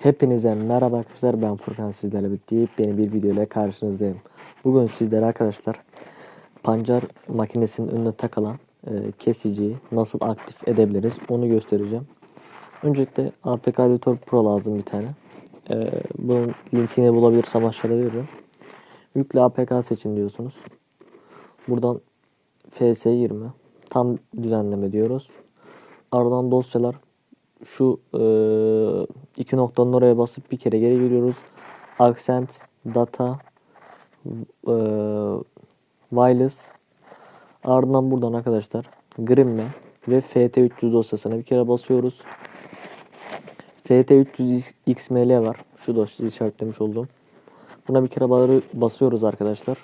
Hepinize merhaba arkadaşlar ben Furkan sizlerle birlikte yeni bir video ile karşınızdayım. Bugün sizlere arkadaşlar pancar makinesinin önüne takılan e, kesiciyi nasıl aktif edebiliriz onu göstereceğim. Öncelikle APK Editor Pro lazım bir tane. E, bunun linkini bulabilirsem aşağıda veririm. Yükle APK seçin diyorsunuz. Buradan FS20 tam düzenleme diyoruz. Ardından dosyalar şu eee, iki noktanın oraya basıp bir kere geri geliyoruz. Accent, data, eee wireless. Ardından buradan arkadaşlar Grimme ve FT300 dosyasına bir kere basıyoruz. FT300 XML var. Şu dosyayı işaretlemiş olduğum. Buna bir kere ba- basıyoruz arkadaşlar.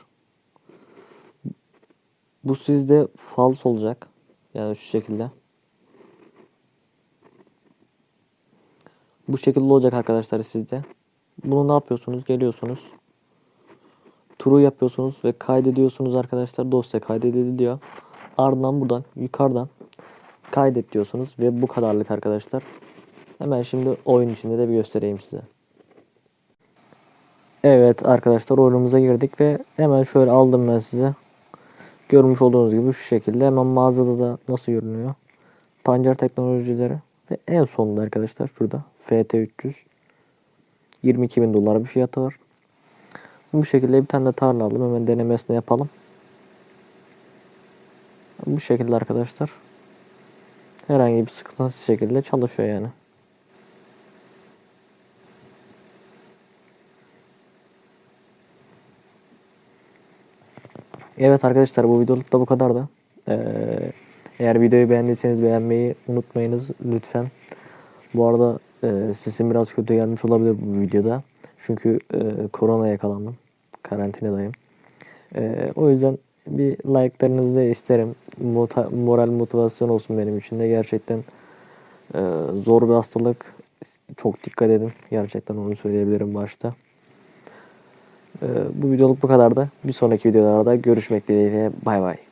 Bu sizde false olacak. Yani şu şekilde. Bu şekilde olacak arkadaşlar sizde. Bunu ne yapıyorsunuz? Geliyorsunuz. True yapıyorsunuz ve kaydediyorsunuz arkadaşlar. Dosya kaydediliyor. Ardından buradan yukarıdan kaydet diyorsunuz ve bu kadarlık arkadaşlar. Hemen şimdi oyun içinde de bir göstereyim size. Evet arkadaşlar oyunumuza girdik ve hemen şöyle aldım ben size. Görmüş olduğunuz gibi şu şekilde hemen mağazada da nasıl görünüyor. Pancar teknolojileri ve en sonunda arkadaşlar şurada FT300 22 bin dolar bir fiyatı var. Bu şekilde bir tane de tarla aldım. Hemen denemesini yapalım. Bu şekilde arkadaşlar. Herhangi bir sıkıntısız şekilde çalışıyor yani. Evet arkadaşlar bu videoluk da bu kadardı. Ee, eğer videoyu beğendiyseniz beğenmeyi unutmayınız lütfen. Bu arada e, sesim biraz kötü gelmiş olabilir bu videoda. Çünkü e, korona yakalandım. Karantinadayım. E, o yüzden bir like'larınızı da isterim. Mota- moral motivasyon olsun benim için de. Gerçekten e, zor bir hastalık. Çok dikkat edin. Gerçekten onu söyleyebilirim başta. E, bu videoluk bu kadar da. Bir sonraki videolarda görüşmek dileğiyle. Bay bay.